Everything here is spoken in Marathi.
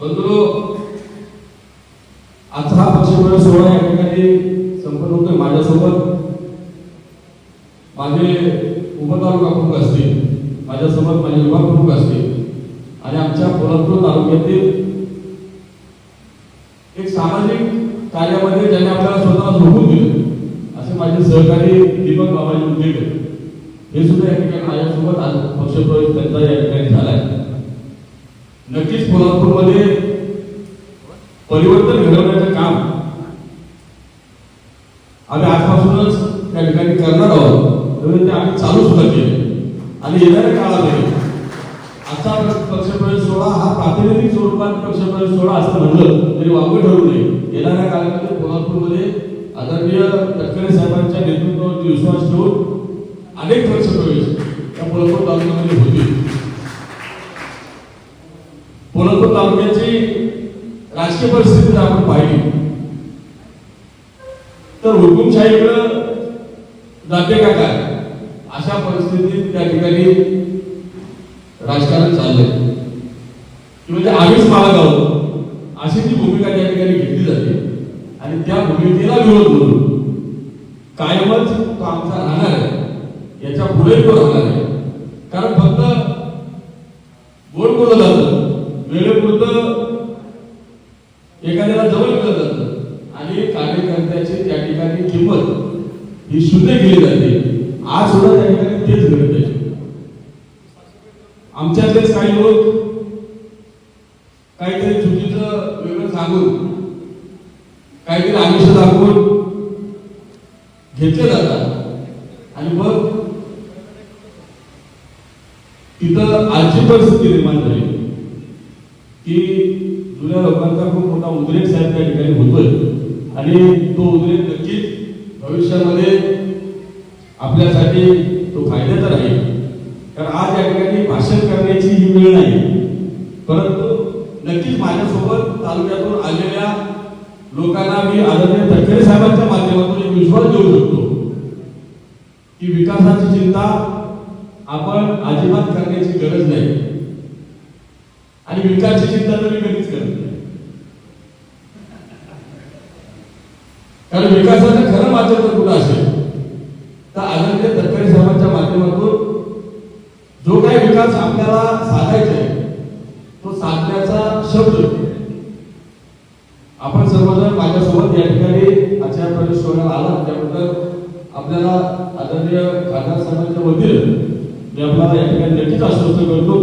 बंधू आजचा हा पक्षप्रवेश सोहळा या ठिकाणी संपन्न होतोय माझ्यासोबत. माझे उपतालुका प्रमुख असतील माझ्यासोबत माझे विभाग प्रमुख असतील आणि आमच्या पोलादपूर तालुक्यातील एक सामाजिक कार्यामध्ये ज्यांनी आपल्याला स्वतःला झोपून दिले असे माझे सहकारी दीपक बाबाजी उद्योजक हे सुद्धा या ठिकाणी माझ्यासोबत आज पक्षप्रवेश त्यांचा या ठिकाणी झाला. नक्कीच कोल्हापूरमध्ये परिवर्तन घडवण्याचं काम आम्ही आजपासूनच त्या ठिकाणी करणार आहोत. त्यामुळे ते आम्ही चालू सुद्धा केले आणि येणाऱ्या काळामध्ये आजचा पक्षप्रवेश सोहळा हा प्रातिनिधिक स्वरूपात पक्षप्रवेश सोहळा असं म्हणलं तरी वावगं ठरू नये. येणाऱ्या काळामध्ये कोल्हापूरमध्ये आदरणीय तटकरे साहेबांच्या नेतृत्वावरती विश्वास ठेवून अनेक पक्षप्रवेश या कोल्हापूर तालुक्यामध्ये होतील राजकीय परिस्थिती जर आपण पाहिली. तर हुकुमशाहीकडं जाते का काय? अशा परिस्थितीत त्या ठिकाणी राजकारण चाललंय. म्हणजे आम्हीच मालक आहोत. अशी ती भूमिका त्या ठिकाणी घेतली जाते. आणि त्या भूमिकेला विरोध म्हणून कायमच तो आमचा राहणार आहे. याच्यापुढे तो राहणार आहे. कारण फक्त वेळेपुरतं एखाद्याला जवळ केलं जातं. आणि कार्यकर्त्याची त्या ठिकाणी किंमत ही शून्य केली जाते. आज सुद्धा त्या ठिकाणी तेच घडत आहे. आमच्यातलेच काही लोक काहीतरी चुकीचं वेगळं सांगून काहीतरी आयुष्य दाखवून घेतले जातात. आणि मग तिथं आजची परिस्थिती निर्माण झाली. की जुन्या लोकांचा खूप मोठा उद्रेक साहेब त्या ठिकाणी होतोय. आणि तो उद्रेक नक्कीच भविष्यामध्ये आपल्यासाठी तो फायद्याचा राहील. कारण आज या ठिकाणी भाषण करण्याची ही वेळ नाही. परंतु नक्कीच माझ्यासोबत तालुक्यातून आलेल्या लोकांना मी आदरणीय तटकरे साहेबांच्या माध्यमातून एक विश्वास देऊ शकतो की विकासाची चिंता आपण अजिबात करण्याची गरज नाही. आणि विकासाची चिंता तर मी कधीच करत नाही. कारण विकासाचं खरं माध्यम तर कुठं असेल? तर आनंद तटकरे साहेबांच्या माध्यमातून जो काही विकास आपल्याला साधायचा आहे तो साधण्याचा शब्द. आपण सर्वजण माझ्यासोबत या ठिकाणी आचार्य प्रवेश सोहळ्याला आला. त्याबद्दल आपल्याला आदरणीय खासदार साहेबांच्या वतीने मी आपल्याला या ठिकाणी नक्कीच आश्वस्त करतो.